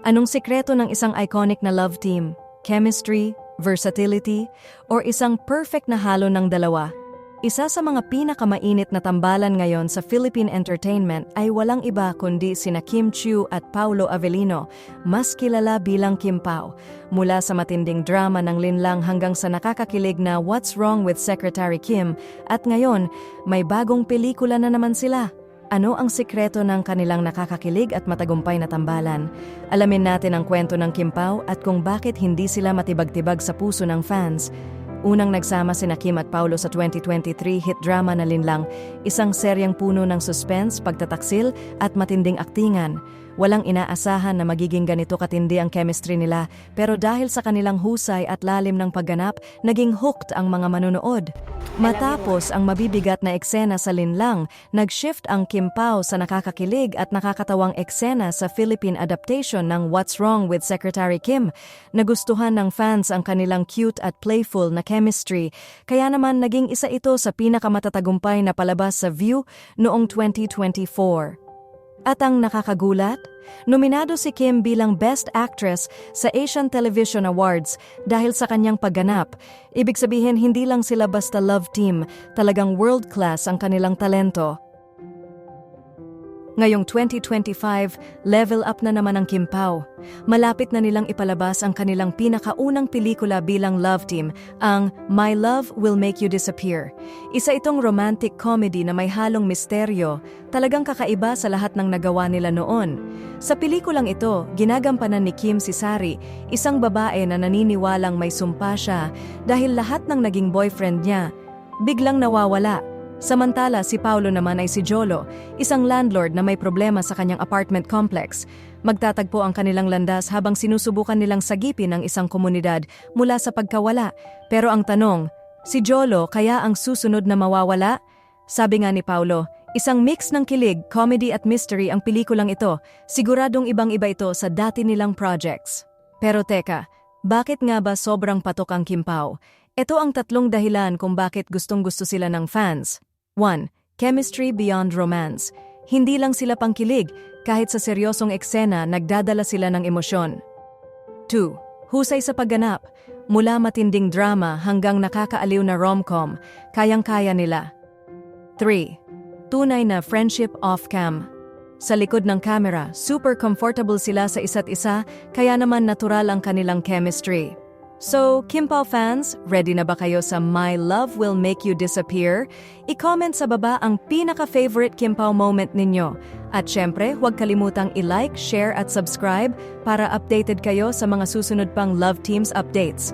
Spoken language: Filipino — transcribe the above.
Anong sikreto ng isang iconic na love team? Chemistry, versatility, or isang perfect na halo ng dalawa? Isa sa mga pinakamainit na tambalan ngayon sa Philippine entertainment ay walang iba kundi sina Kim Chiu at Paulo Avellino, mas kilala bilang Kim Pao. Mula sa matinding drama ng linlang hanggang sa nakakakilig na What's Wrong with Secretary Kim, at ngayon, may bagong pelikula na naman sila. Ano ang sikreto ng kanilang nakakakilig at matagumpay na tambalan? Alamin natin ang kwento ng Kim at kung bakit hindi sila matibag-tibag sa puso ng fans. Unang nagsama sina Kim at Paulo sa 2023 hit drama na Linlang, isang seryang puno ng suspense, pagtataksil at matinding aktingan. Walang inaasahan na magiging ganito katindi ang chemistry nila, pero dahil sa kanilang husay at lalim ng pagganap, naging hooked ang mga manonood. Matapos ang mabibigat na eksena sa Linlang, nag-shift ang Kim Pao sa nakakakilig at nakakatawang eksena sa Philippine adaptation ng What's Wrong with Secretary Kim. Nagustuhan ng fans ang kanilang cute at playful na chemistry, kaya naman naging isa ito sa pinakamatatagumpay na palabas sa View noong 2024. At ang nakakagulat? Nominado si Kim bilang Best Actress sa Asian Television Awards dahil sa kanyang pagganap. Ibig sabihin hindi lang sila basta love team, talagang world-class ang kanilang talento. Ngayong 2025, level up na naman ang Kim. Malapit na nilang ipalabas ang kanilang pinakaunang pelikula bilang love team, ang My Love Will Make You Disappear. Isa itong romantic comedy na may halong misteryo, talagang kakaiba sa lahat ng nagawa nila noon. Sa pelikulang ito, ginagampanan ni Kim si Sari, isang babae na naniniwalang may sumpa siya dahil lahat ng naging boyfriend niya, biglang nawawala. Samantala, si Paulo naman ay si Jolo, isang landlord na may problema sa kanyang apartment complex. Magtatagpo ang kanilang landas habang sinusubukan nilang sagipin ang isang komunidad mula sa pagkawala. Pero ang tanong, si Jolo kaya ang susunod na mawawala? Sabi nga ni Paulo, isang mix ng kilig, comedy at mystery ang pelikulang ito. Siguradong ibang-iba ito sa dati nilang projects. Pero teka, bakit nga ba sobrang patok ang Kim Pao? Ito ang tatlong dahilan kung bakit gustong-gusto sila ng fans. 1. Chemistry beyond romance. Hindi lang sila pangkilig, kahit sa seryosong eksena nagdadala sila ng emosyon. 2. Husay sa pagganap. Mula matinding drama hanggang nakakaaliw na rom-com, kayang-kaya nila. 3. Tunay na friendship off-cam. Sa likod ng camera, super comfortable sila sa isa't isa, kaya naman natural ang kanilang chemistry. So, Kim Pao fans, ready na ba kayo sa My Love Will Make You Disappear? I-comment sa baba ang pinaka-favorite Kim Pao moment ninyo. At syempre, huwag kalimutang i-like, share at subscribe para updated kayo sa mga susunod pang Love Teams updates.